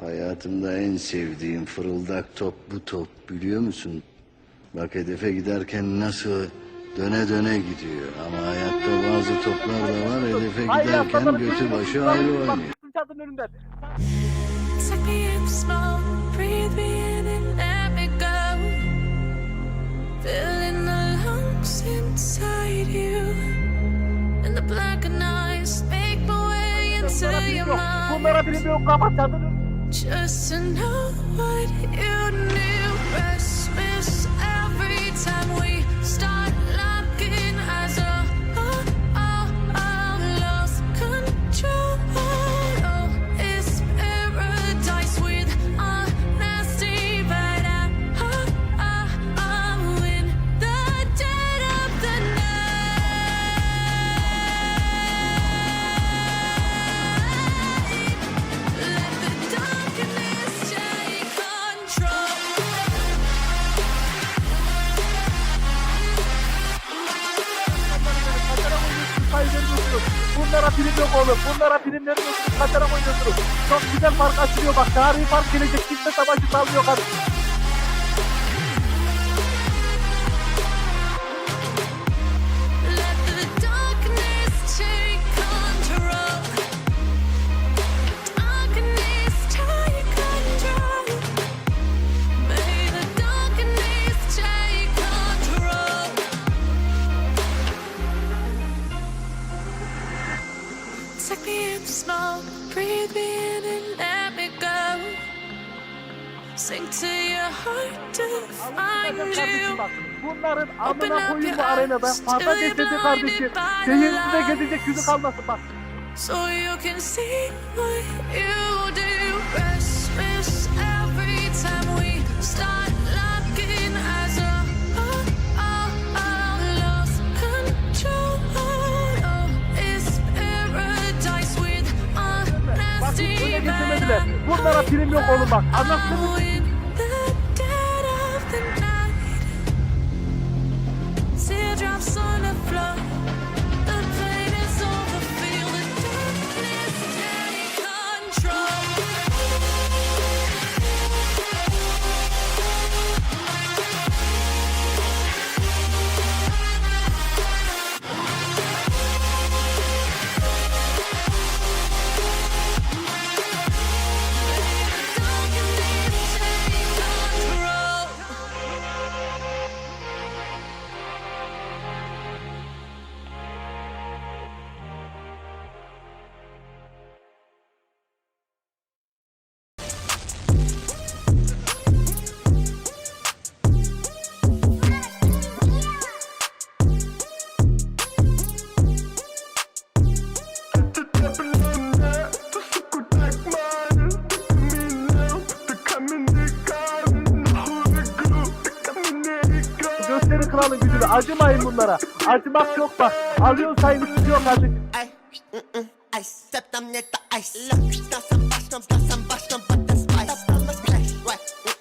Hayatımda en sevdiğim fırıldak top bu top biliyor musun? Bak hedefe giderken nasıl döne döne gidiyor. Ama hayatta bazı toplar da var hedefe giderken götü başı ayrı oynuyor. Take me in the smoke, breathe me in and let me go. Filling the lungs inside you. And the blackened eyes make my way into Bunlara your film yok. Bunlara mind. Just to know what you knew. Restless every time we Bunlara filmlerin yok. Kaçarak oynuyorsunuz. Çok güzel fark açılıyor bak. Tarihi fark gelecek. Kimse savaşı salmıyor kardeşim. Sink to your heart to find Kardeşim bak. Bunların amına your bu arenada. Fazla to cesedi be kardeşi. blinded by the Şehirsize light. gezecek yüzü kalmasın bak. so you can see what you Bunlara film yok oğlum bak. Anlattınız mı? Acımayın bunlara. Acımak yok bak. Alıyorsun sayını tutuyor kardeşim. Ай, м-м, ай, септам мне это айс Стасом башнем, стасом башнем, but the spice Ой,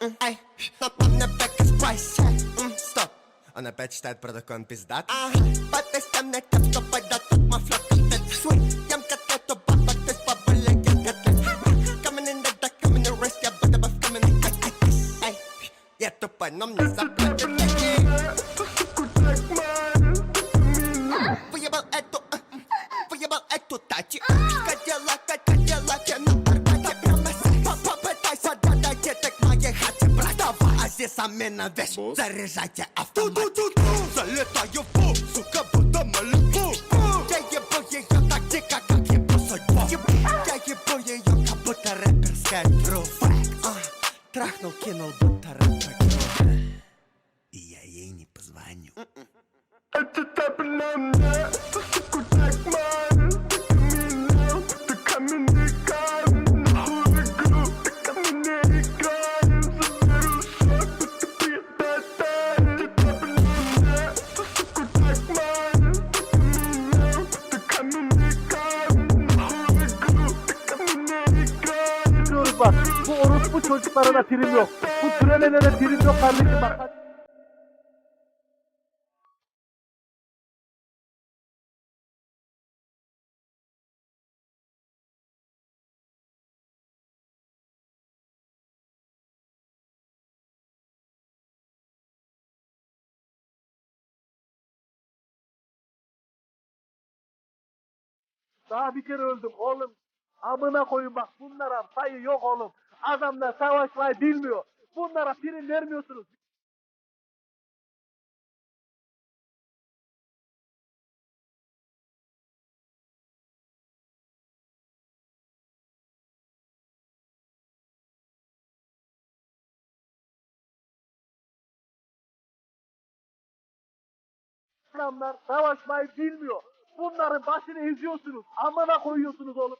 м-м, ай, но там на бэк из прайс М, Стоп, он опять считает про такой он пиздат Ага, потестим мне кап, что пойдет тут мой флот котлет Свой, ем котлету, баба, ты с бабой ем котлет на весь, заряжайте авто. Залетаю в prim var. Bu orospu çocuklara da prim yok. Bu türelere prim yok kardeşim bak. Daha bir kere öldüm oğlum. Amına koyun bak bunlara sayı yok oğlum. Adamlar savaşmayı bilmiyor. Bunlara prim vermiyorsunuz. Adamlar savaşmayı bilmiyor. Bunların başını eziyorsunuz. Amına koyuyorsunuz oğlum.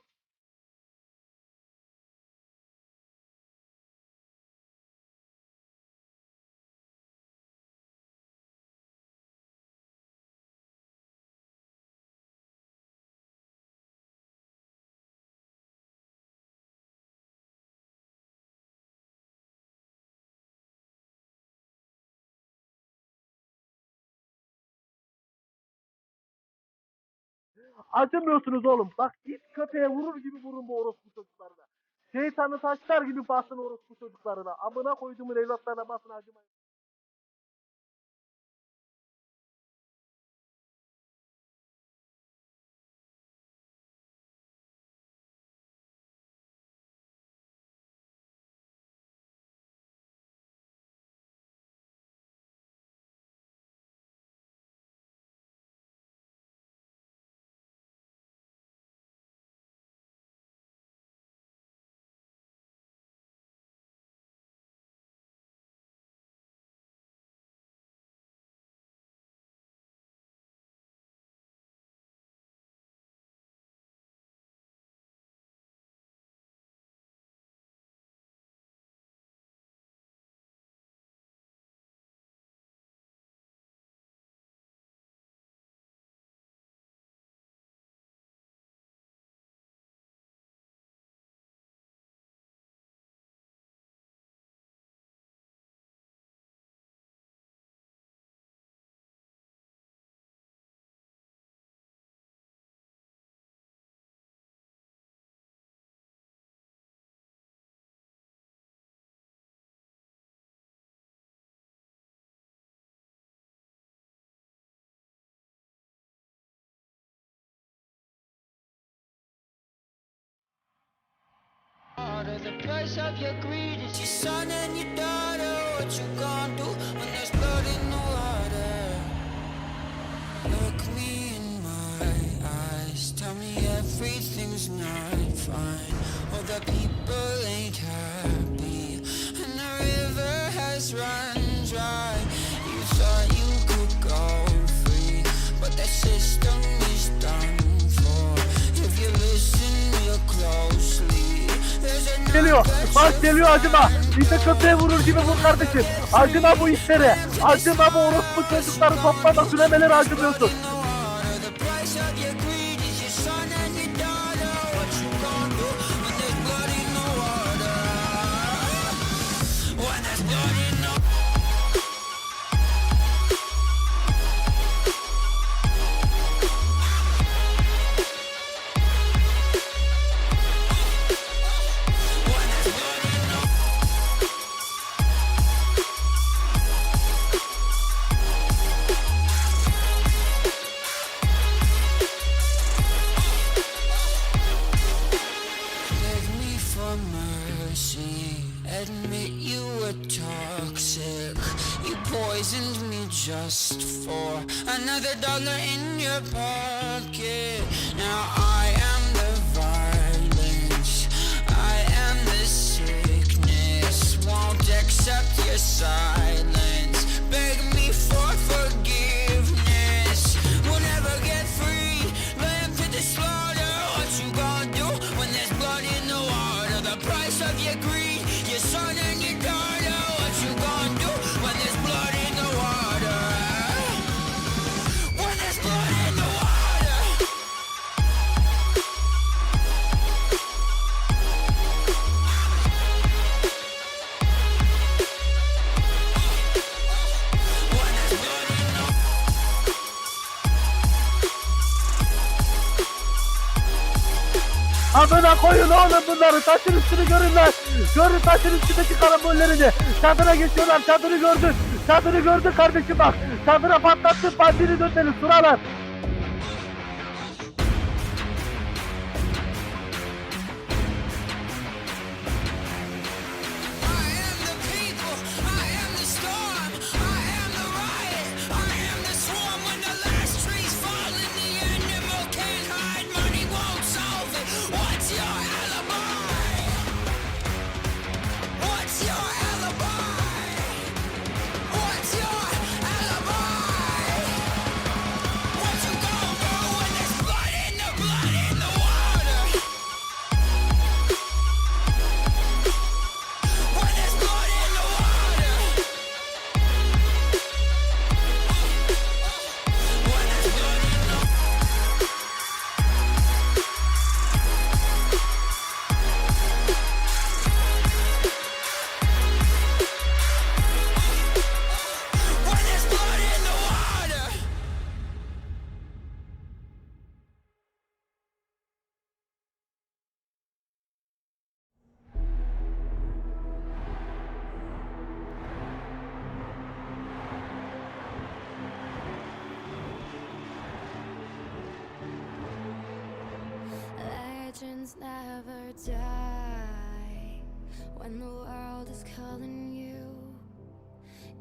Acımıyorsunuz oğlum. Bak it köpeğe vurur gibi vurun bu orospu çocuklarına. Şeytanı taşlar gibi basın orospu çocuklarına. Amına koyduğumun evlatlarına basın acımayın. Of your greed your son and your daughter. What you gonna do when there's blood in the water? Look me in my eyes, tell me everything's not fine. All the people Geliyor. Bak geliyor acıma. İte köpeğe vurur gibi vur kardeşim. Acıma bu işlere. Acıma bu orospu çocukları toplama sülemeleri acımıyorsun. Poisoned me just for another dollar in your pocket. Now I am the violence. I am the sickness. Won't accept your silence. Beg me for forgiveness. We'll never get free. Lamb to the slaughter. What you gonna do when there's blood in the water? The price of your greed, your son and your daughter. Amına koyun oğlum bunları. Taşın üstünü görün lan. Görün taşın üstündeki karambollerini. Çadıra geçiyorlar. Çadırı gördün. Çadırı gördün kardeşim bak. Çadıra patlattın. Bandini dönmeli. Sıralar. legends never die when the world is calling you.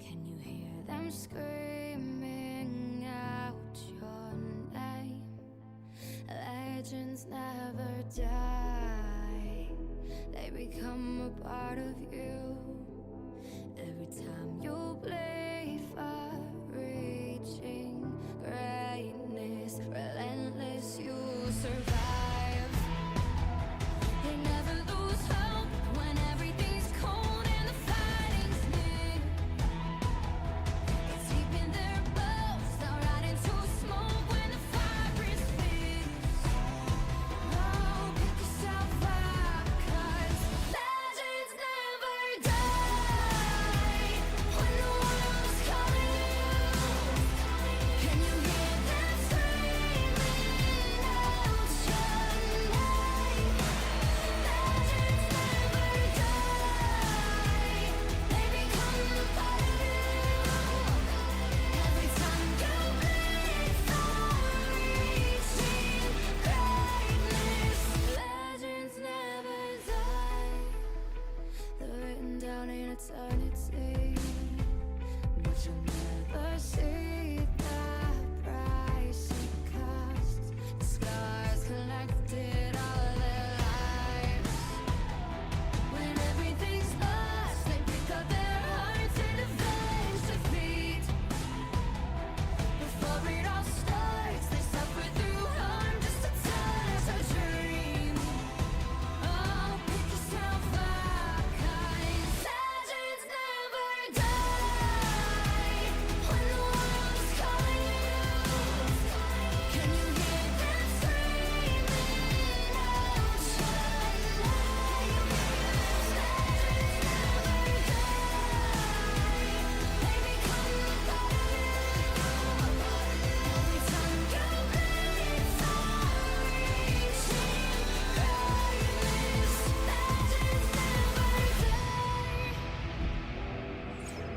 Can you hear them screaming out your name? Legends never die, they become a part of you every time you blink.